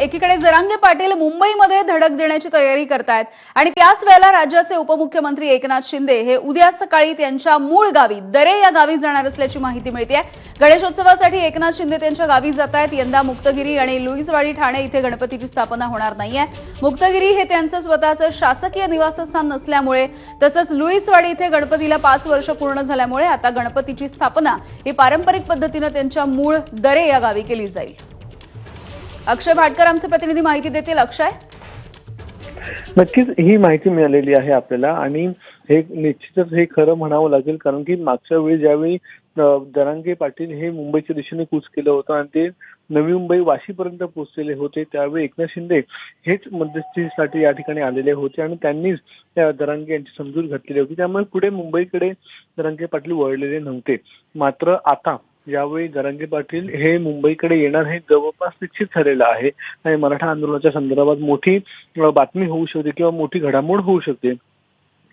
एकीकडे जरांगे पाटील मुंबईमध्ये धडक देण्याची तयारी करतायत आणि त्याच वेळेला राज्याचे उपमुख्यमंत्री एकनाथ शिंदे हे उद्या सकाळी त्यांच्या मूळ गावी दरे या गावी जाणार असल्याची माहिती मिळते गणेशोत्सवासाठी एकनाथ शिंदे त्यांच्या गावी जात आहेत यंदा मुक्तगिरी आणि लुईसवाडी ठाणे इथे गणपतीची स्थापना होणार नाहीये. मुक्तगिरी हे त्यांचं स्वतःचं शासकीय निवासस्थान नसल्यामुळे तसंच लुईसवाडी इथे गणपतीला पाच वर्ष पूर्ण झाल्यामुळे आता गणपतीची स्थापना ही पारंपरिक पद्धतीनं त्यांच्या मूळ दरे या गावी केली जाईल. अक्षय भाटकर आमचे प्रतिनिधी माहिती देतील अक्षय? नक्कीच ही माहिती मिळालेली आहे आपल्याला आणि हे निश्चितच हे खरं म्हणावं लागेल कारण की मागच्या वेळी ज्यावेळी दरांगे पाटील हे मुंबईच्या दिशेने कूच केलं होतं आणि ते नवी मुंबई वाशीपर्यंत पोहोचलेले होते त्यावेळी एकनाथ शिंदे हेच मध्यस्थीसाठी या ठिकाणी आलेले होते आणि त्यांनीच त्या दरांगे यांची समजूत घातलेली होती. त्यामुळे पुढे मुंबईकडे दरांगे पाटील वळलेले नव्हते. मात्र आता यावेळी दरांगे पाटील हे मुंबईकडे येणार हे जवळपास निश्चित झालेलं आहे. आणि मराठा आंदोलनाच्या संदर्भात मोठी बातमी होऊ शकते किंवा मोठी घडामोड होऊ शकते.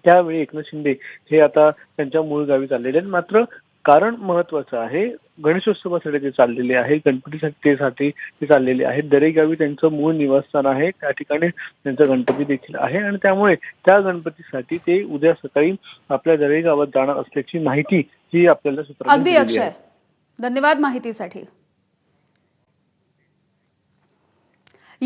त्यावेळी एकनाथ शिंदे हे आता त्यांच्या मूळ गावी चाललेले आहेत. मात्र कारण महत्वाचं आहे गणेशोत्सवासाठी ते चाललेले आहे गणपतीसाठी ते चाललेले आहेत. दरेक गावी त्यांचं मूळ निवासस्थान आहे त्या ठिकाणी त्यांचा गणपती देखील आहे. आणि त्यामुळे त्या गणपतीसाठी ते उद्या सकाळी आपल्या दरेक गावात जाणार असल्याची माहिती ही आपल्याला सूत्रांनी अगदी अक्षय. धन्यवाद माहितीसाठी.